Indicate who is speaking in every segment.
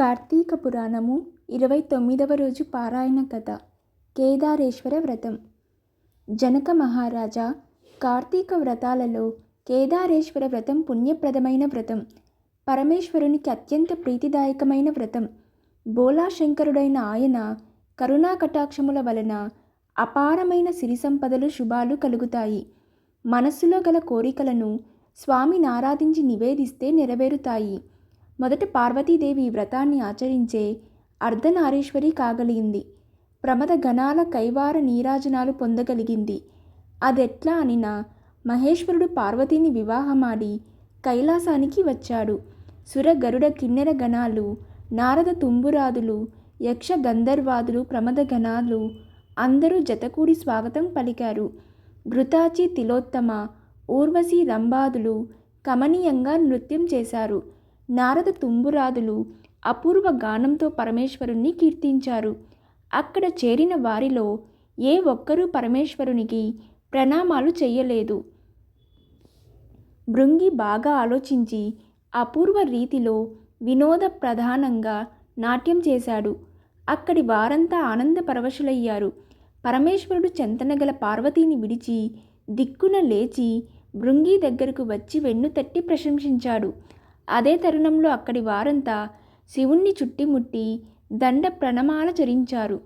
Speaker 1: కార్తీక పురాణము ఇరవై తొమ్మిదవ రోజు పారాయణ కథ. కేదారేశ్వర వ్రతం. జనక మహారాజా కార్తీక వ్రతాలలో కేదారేశ్వర వ్రతం పుణ్యప్రదమైన వ్రతం. పరమేశ్వరునికి అత్యంత ప్రీతిదాయకమైన వ్రతం. బోలాశంకరుడైన ఆయన కరుణా కటాక్షముల వలన అపారమైన సిరి సంపదలు శుభాలు కలుగుతాయి. మనస్సులో గల కోరికలను స్వామిని ఆరాధించి నివేదిస్తే నెరవేరుతాయి. మొదట పార్వతీదేవి వ్రతాన్ని ఆచరించే అర్ధనారీశ్వరి కాగలిగింది. ప్రమద గణాల కైవార నీరాజనాలు పొందగలిగింది. అదెట్లా అనినా మహేశ్వరుడు పార్వతిని వివాహమాడి కైలాసానికి వచ్చాడు. సుర గరుడ కిన్నెర గణాలు నారద తుంబురాదులు యక్ష గంధర్వాదులు ప్రమద గణాలు అందరూ జతకూడి స్వాగతం పలికారు. ఘృతాచి తిలోత్తమ ఊర్వశి రంబాదులు కమనీయంగా నృత్యం చేశారు. నారద తుంబురాదులు అపూర్వ గానంతో పరమేశ్వరుణ్ణి కీర్తించారు. అక్కడ చేరిన వారిలో ఏ ఒక్కరూ పరమేశ్వరునికి ప్రణామాలు చెయ్యలేదు. భృంగి బాగా ఆలోచించి అపూర్వ రీతిలో వినోద ప్రధానంగా నాట్యం చేశాడు. అక్కడి వారంతా ఆనంద పరవశులయ్యారు. పరమేశ్వరుడు చెంతనగల పార్వతీని విడిచి దిక్కున లేచి భృంగి దగ్గరకు వచ్చి వెన్ను తట్టి ప్రశంసించాడు. అదే తరుణంలో అక్కడి వారంతా శివుణ్ణి చుట్టిముట్టి దండ ప్రణమాలచరించారు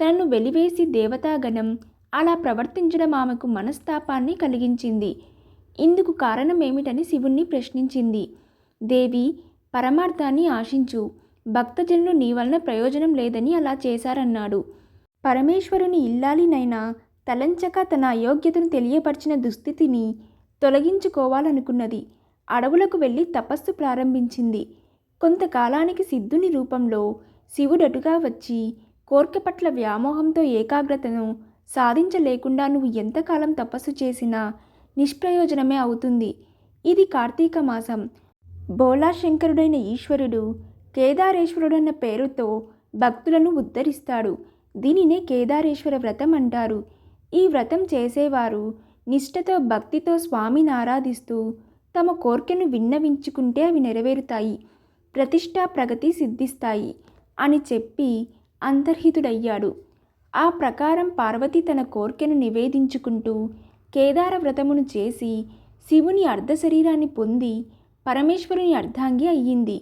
Speaker 1: తనను వెలివేసి దేవతాగణం అలా ప్రవర్తించడం ఆమెకు మనస్తాపాన్ని కలిగించింది. ఇందుకు కారణమేమిటని శివుణ్ణి ప్రశ్నించింది. దేవి పరమార్థాన్ని ఆశించు. భక్తజనులు నీ వలన ప్రయోజనం లేదని అలా చేశారన్నాడు. పరమేశ్వరుని ఇల్లాలినైనా తలంచక తన అయోగ్యతను తెలియపరిచిన దుస్థితిని తొలగించుకోవాలనుకున్నది. అడవులకు వెళ్ళి తపస్సు ప్రారంభించింది. కొంతకాలానికి సిద్ధుని రూపంలో శివుడటుగా వచ్చి కోర్కె పట్ల వ్యామోహంతో ఏకాగ్రతను సాధించలేకుండా నువ్వు ఎంతకాలం తపస్సు చేసినా నిష్ప్రయోజనమే అవుతుంది. ఇది కార్తీక మాసం. బోలాశంకరుడైన ఈశ్వరుడు కేదారేశ్వరుడన్న పేరుతో భక్తులను ఉద్ధరిస్తాడు. దీనినే కేదారేశ్వర వ్రతం అంటారు. ఈ వ్రతం చేసేవారు నిష్ఠతో భక్తితో స్వామిని ఆరాధిస్తూ తమ కోరికను విన్నవించుకుంటే అవి నెరవేరుతాయి ప్రతిష్టా ప్రగతి సిద్ధిస్తాయి అని చెప్పి అంతర్హితుడయ్యాడు. ఆ ప్రకారం పార్వతి తన కోరికను నివేదించుకుంటూ కేదార వ్రతమును చేసి శివుని అర్ధశరీరాన్ని పొంది పరమేశ్వరుని అర్ధాంగి అయ్యింది.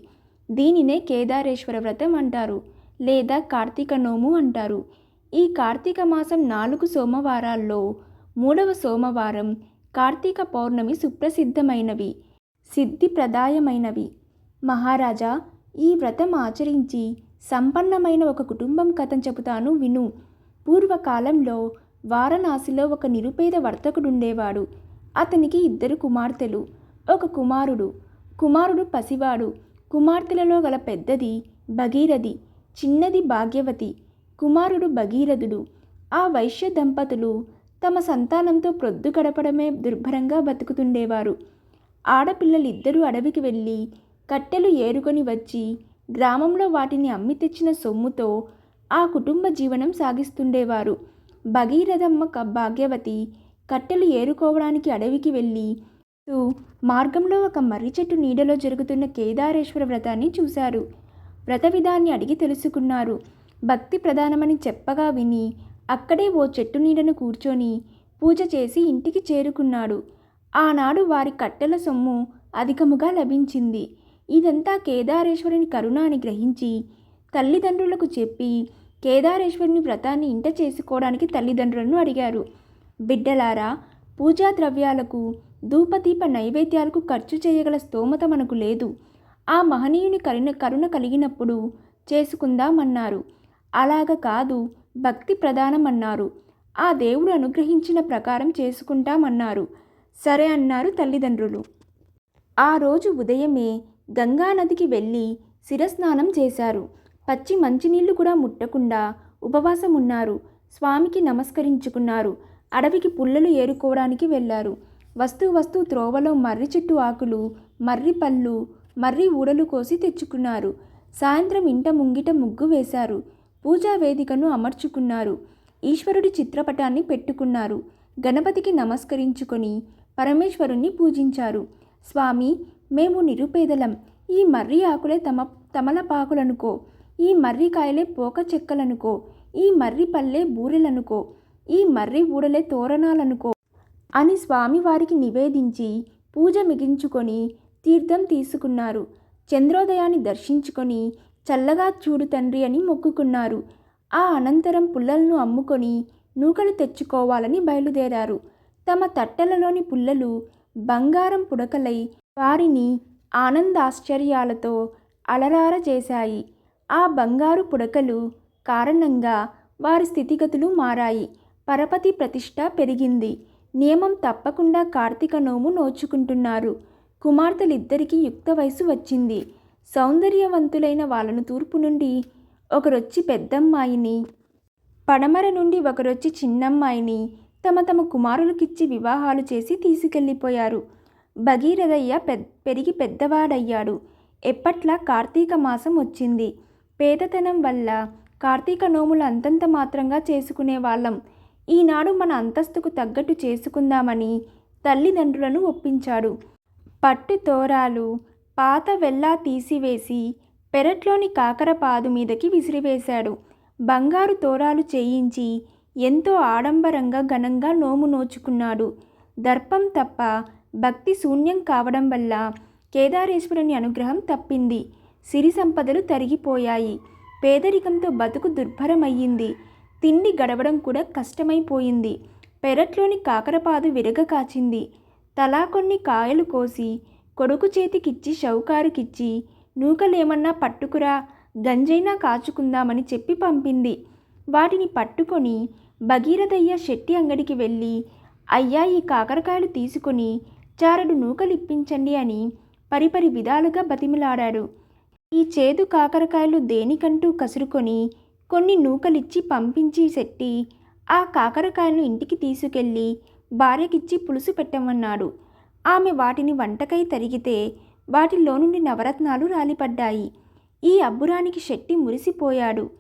Speaker 1: దీనినే కేదారేశ్వర వ్రతం అంటారు లేదా కార్తీక నోము అంటారు. ఈ కార్తీక మాసం నాలుగు సోమవారాల్లో మూడవ సోమవారం కార్తీక పౌర్ణమి సుప్రసిద్ధమైనవి సిద్ధిప్రదాయమైనవి మహారాజా ఈ వ్రతం ఆచరించి సంపన్నమైన ఒక కుటుంబం కథం చెబుతాను విను. పూర్వకాలంలో వారణాసిలో ఒక నిరుపేద వర్తకుడుండేవాడు. అతనికి ఇద్దరు కుమార్తెలు. ఒక కుమారుడు. కుమారుడు పసివాడు. కుమార్తెలలో గల పెద్దది భగీరథి. చిన్నది భాగ్యవతి. కుమారుడు భగీరథుడు. ఆ వైశ్య దంపతులు తమ సంతానంతో ప్రొద్దు గడపడమే దుర్భరంగా బతుకుతుండేవారు. ఆడపిల్లలిద్దరూ అడవికి వెళ్ళి కట్టెలు ఏరుకొని వచ్చి గ్రామంలో వాటిని అమ్మి తెచ్చిన సొమ్ముతో ఆ కుటుంబ జీవనం సాగిస్తుండేవారు. భగీరథమ్మ క- భాగ్యవతి కట్టెలు ఏరుకోవడానికి అడవికి వెళ్ళి తూ మార్గంలో ఒక మర్రి చెట్టు నీడలో జరుగుతున్న కేదారేశ్వర వ్రతాన్ని చూశారు. వ్రత విధాన్ని అడిగి తెలుసుకున్నారు. భక్తి ప్రధానమని చెప్పగా విని అక్కడే ఓ చెట్టు నీడను కూర్చొని పూజ చేసి ఇంటికి చేరుకున్నాడు. ఆనాడు వారి కట్టెల సొమ్ము అధికముగా లభించింది. ఇదంతా కేదారేశ్వరుని కరుణ అని గ్రహించి తల్లిదండ్రులకు చెప్పి కేదారేశ్వరుని వ్రతాన్ని ఇంట చేసుకోవడానికి తల్లిదండ్రులను అడిగారు. బిడ్డలారా పూజా ద్రవ్యాలకు ధూపదీప నైవేద్యాలకు ఖర్చు చేయగల స్తోమత మనకు లేదు. ఆ మహనీయుని కరుణ కరుణ కలిగినప్పుడు చేసుకుందామన్నారు. అలాగ కాదు భక్తి ప్రధానమన్నారు. ఆ దేవుడు అనుగ్రహించిన ప్రకారం చేసుకుంటామన్నారు. సరే అన్నారు తల్లిదండ్రులు. ఆ రోజు ఉదయమే గంగానదికి వెళ్ళి శిరస్నానం చేశారు. పచ్చి మంచినీళ్ళు కూడా ముట్టకుండా ఉపవాసం ఉన్నారు స్వామికి నమస్కరించుకున్నారు. అడవికి పుల్లలు ఏరుకోవడానికి వెళ్ళారు. వస్తూ వస్తూ త్రోవలో మర్రి చెట్టు ఆకులు మర్రి పళ్ళు మర్రి ఊడలు కోసి తెచ్చుకున్నారు. సాయంత్రం ఇంట ముంగిట ముగ్గు వేశారు. పూజా వేదికను అమర్చుకున్నారు. ఈశ్వరుడి చిత్రపటాన్ని పెట్టుకున్నారు. గణపతికి నమస్కరించుకొని పరమేశ్వరుణ్ణి పూజించారు. స్వామి మేము నిరుపేదలం. ఈ మర్రి ఆకులే తమ తమలపాకులనుకో. ఈ మర్రికాయలే పోక చెక్కలనుకో. ఈ మర్రి పల్లె బూరెలనుకో. ఈ మర్రి ఊడలే తోరణాలనుకో. అని స్వామివారికి నివేదించి పూజ మిగించుకొని తీర్థం తీసుకున్నారు. చంద్రోదయాన్ని దర్శించుకొని చల్లగా చూడు తండ్రి అని మొక్కుకున్నారు. ఆ అనంతరం పుల్లలను అమ్ముకొని నూకలు తెచ్చుకోవాలని బయలుదేరారు. తమ తట్టెలలోని పుల్లలు బంగారం పుడకలై వారిని ఆనందాశ్చర్యాలతో అలరార చేశాయి. ఆ బంగారు పుడకలు కారణంగా వారి స్థితిగతులు మారాయి. పరపతి ప్రతిష్ట పెరిగింది. నియమం తప్పకుండా కార్తీక నోము నోచుకుంటున్నారు. కుమార్తెలిద్దరికీ యుక్త వయసు వచ్చింది. సౌందర్యవంతులైన వాళ్ళను తూర్పు నుండి ఒకరొచ్చి పెద్దమ్మాయిని పడమర నుండి ఒకరొచ్చి చిన్నమ్మాయిని తమ తమ కుమారులకిచ్చి వివాహాలు చేసి తీసుకెళ్ళిపోయారు. భగీరథయ్య పెద్ పెరిగి పెద్దవాడయ్యాడు. ఎప్పట్లా కార్తీక మాసం వచ్చింది. పేదతనం వల్ల కార్తీక నోములు అంతంత మాత్రంగా చేసుకునే వాళ్ళం. ఈనాడు మన అంతస్తుకు తగ్గట్టు చేసుకుందామని తల్లిదండ్రులను ఒప్పించాడు. పట్టు తోరాలు పాత వెల్లా తీసివేసి పెరట్లోని కాకర పాదు మీదకి విసిరివేశాడు. బంగారు తోరాలు చేయించి ఎంతో ఆడంబరంగా ఘనంగా నోము నోచుకున్నాడు. దర్పం తప్ప భక్తి శూన్యం కావడం వల్ల కేదారేశ్వరుని అనుగ్రహం తప్పింది. సిరి సంపదలు తరిగిపోయాయి. పేదరికంతో బతుకు దుర్భరమయ్యింది. తిండి గడవడం కూడా కష్టమైపోయింది. పెరట్లోని కాకరపాదు విరగ కాచింది. తలా కొన్ని కాయలు కోసి కొడుకు చేతికిచ్చి షౌకారుకిచ్చి నూకలేమన్నా పట్టుకురా గంజైనా కాచుకుందామని చెప్పి పంపింది. వాటిని పట్టుకొని భగీరథయ్య శెట్టి అంగడికి వెళ్ళి అయ్యా ఈ కాకరకాయలు తీసుకొని చారడు నూకలిప్పించండి అని పరిపరి విధాలుగా బతిమిలాడాడు. ఈ చేదు కాకరకాయలు దేనికంటూ కసురుకొని కొన్ని నూకలిచ్చి పంపించి శెట్టి ఆ కాకరకాయలను ఇంటికి తీసుకెళ్ళి భార్యకిచ్చి పులుసు పెట్టమన్నాడు. ఆమె వాటిని వంటకై తరిగితే వాటిలో నుండి నవరత్నాలు రాలిపడ్డాయి. ఈ అబ్బురానికి శెట్టి మురిసిపోయాడు.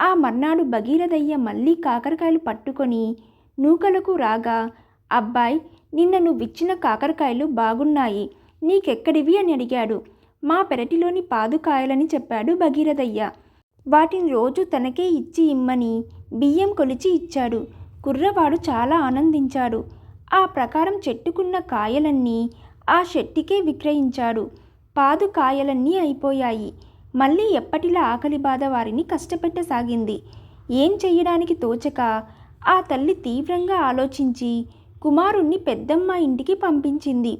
Speaker 1: ఆ మర్నాడు భగీరథయ్య మళ్ళీ కాకరకాయలు పట్టుకొని నూకలకు రాగా అబ్బాయి నిన్న నువ్విచ్చిన కాకరకాయలు బాగున్నాయి. నీకెక్కడివి? అని అడిగాడు. మా పెరటిలోని పాదుకాయలని చెప్పాడు భగీరథయ్య. వాటిని రోజు తనకే ఇచ్చి ఇమ్మని బియ్యం కొలిచి ఇచ్చాడు. కుర్రవాడు చాలా ఆనందించాడు. ఆ ప్రకారం చెట్టుకున్న కాయలన్నీ ఆ షెట్టికే విక్రయించాడు. పాదు కాయలన్నీ అయిపోయాయి. మళ్ళీ ఎప్పటిలా ఆకలి బాధ వారిని కష్టపెట్టసాగింది. ఏం చెయ్యడానికి తోచక ఆ తల్లి తీవ్రంగా ఆలోచించి కుమారుణ్ణి పెద్దమ్మ ఇంటికి పంపించింది.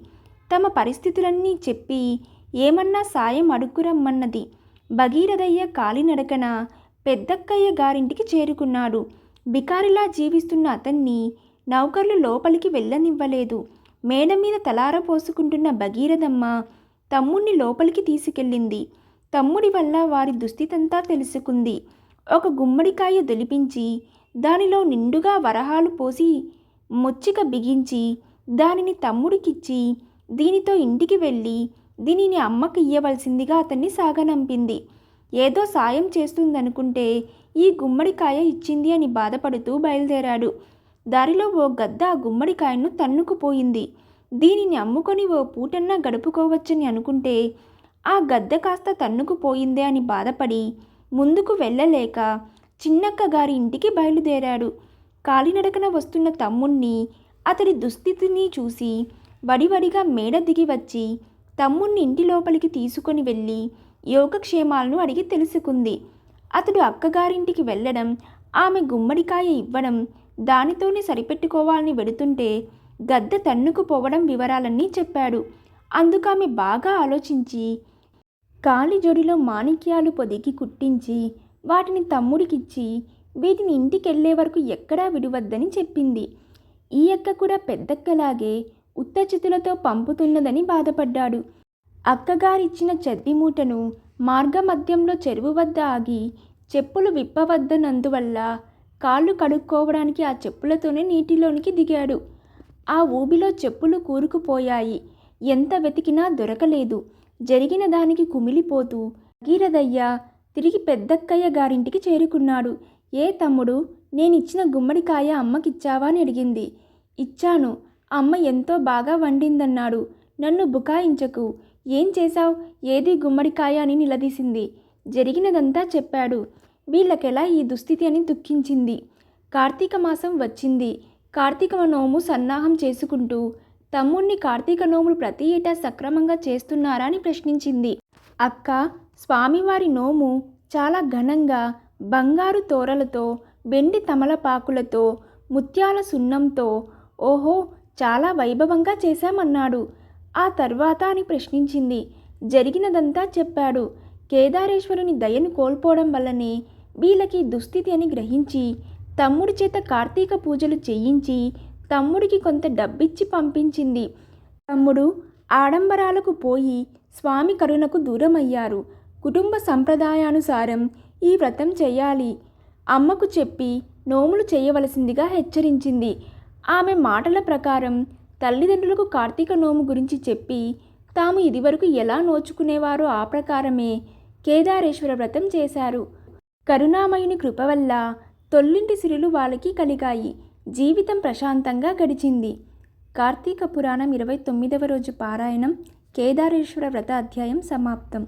Speaker 1: తమ పరిస్థితులన్నీ చెప్పి ఏమన్నా సాయం అడుక్కురమ్మన్నది. భగీరథయ్య కాలినడకన పెద్దక్కయ్య గారింటికి చేరుకున్నాడు. బికారిలా జీవిస్తున్న అతన్ని నౌకర్లు లోపలికి వెళ్ళనివ్వలేదు. మేడ మీద తలార పోసుకుంటున్న భగీరథమ్మ తమ్ముణ్ణి లోపలికి తీసుకెళ్ళింది. తమ్ముడి వల్ల వారి దుస్థితంతా తెలుసుకుంది. ఒక గుమ్మడికాయ దొలిపించి దానిలో నిండుగా వరహాలు పోసి ముచ్చిక బిగించి దానిని తమ్ముడికిచ్చి దీనితో ఇంటికి వెళ్ళి దీనిని అమ్మకి ఇయ్యవలసిందిగా అతన్ని సాగనంపింది. ఏదో సాయం చేస్తుందనుకుంటే ఈ గుమ్మడికాయ ఇచ్చింది అని బాధపడుతూ బయలుదేరాడు. దారిలో ఓ గద్ద ఆ గుమ్మడికాయను తన్నుకుపోయింది. దీనిని అమ్ముకొని ఓ పూటన్నా గడుపుకోవచ్చని అనుకుంటే ఆ గద్ద కాస్త తన్నుకుపోయిందే అని బాధపడి ముందుకు వెళ్ళలేక చిన్నక్క గారి ఇంటికి బయలుదేరాడు. కాలినడకన వస్తున్న తమ్ముణ్ణి అతడి దుస్థితిని చూసి వడివడిగా మేడ దిగి వచ్చి తమ్ముణ్ణి ఇంటి లోపలికి తీసుకొని వెళ్ళి యోగక్షేమాలను అడిగి తెలుసుకుంది. అతడు అక్కగారింటికి వెళ్ళడం ఆమె గుమ్మడికాయ ఇవ్వడం దానితోనే సరిపెట్టుకోవాలని వెడుతుంటే గద్ద తన్నుకుపోవడం వివరాలన్నీ చెప్పాడు. అందుకామె బాగా ఆలోచించి కాలి జొడిలో మాణిక్యాలు పొదిగి కుట్టించి వాటిని తమ్ముడికిచ్చి వీటిని ఇంటికెళ్ళే వరకు ఎక్కడా విడవద్దని చెప్పింది. ఈ అక్క కూడా పెద్దక్కలాగే ఉత్తచితులతో పంపుతున్నదని బాధపడ్డాడు. అక్కగారిచ్చిన చెద్ది మూటను మార్గమధ్యంలో చెరువు వద్ద ఆగి చెప్పులు విప్పవద్దనందువల్ల కాళ్ళు కడుక్కోవడానికి ఆ చెప్పులతోనే నీటిలోనికి దిగాడు. ఆ ఊబిలో చెప్పులు కూరుకుపోయాయి. ఎంత వెతికినా దొరకలేదు. జరిగిన దానికి కుమిలిపోతూ భగీరథయ్య తిరిగి పెద్దక్కయ్య గారింటికి చేరుకున్నాడు. ఏ తమ్ముడు నేనిచ్చిన గుమ్మడికాయ అమ్మకిచ్చావా అని అడిగింది. ఇచ్చాను. అమ్మ ఎంతో బాగా వండిందన్నాడు. నన్ను బుకాయించకు. ఏం చేశావు? ఏది గుమ్మడికాయ అని నిలదీసింది. జరిగినదంతా చెప్పాడు. వీళ్ళకెలా ఈ దుస్థితి అని దుఃఖించింది? కార్తీక మాసం వచ్చింది. కార్తీక నోము సన్నాహం చేసుకుంటూ తమ్ముణ్ణి కార్తీక నోములు ప్రతి ఏటా సక్రమంగా చేస్తున్నారా అని ప్రశ్నించింది. అక్క స్వామివారి నోము చాలా ఘనంగా బంగారు తోరలతో వెండి తమలపాకులతో ముత్యాల సున్నంతో ఓహో చాలా వైభవంగా చేశామన్నాడు. ఆ తర్వాత అని ప్రశ్నించింది. జరిగినదంతా చెప్పాడు. కేదారేశ్వరుని దయను కోల్పోవడం వల్లనే వీళ్ళకి దుస్థితి అని గ్రహించి తమ్ముడి చేత కార్తీక పూజలు చేయించి తమ్ముడికి కొంత డబ్బిచ్చి పంపించింది. తమ్ముడు ఆడంబరాలకు పోయి స్వామి కరుణకు దూరమయ్యారు. కుటుంబ సంప్రదాయానుసారం ఈ వ్రతం చేయాలి. అమ్మకు చెప్పి నోములు చేయవలసిందిగా హెచ్చరించింది. ఆమె మాటల ప్రకారం తల్లిదండ్రులకు కార్తీక నోము గురించి చెప్పి తాము ఇదివరకు ఎలా నోచుకునేవారో ఆ ప్రకారమే కేదారేశ్వర వ్రతం చేశారు. కరుణామయుని కృప వల్ల తొల్లింటి సిరులు వాళ్ళకి కలిగాయి. జీవితం ప్రశాంతంగా గడిచింది. కార్తీక పురాణం ఇరవై తొమ్మిదవ రోజు పారాయణం కేదారేశ్వర వ్రత అధ్యాయం సమాప్తం.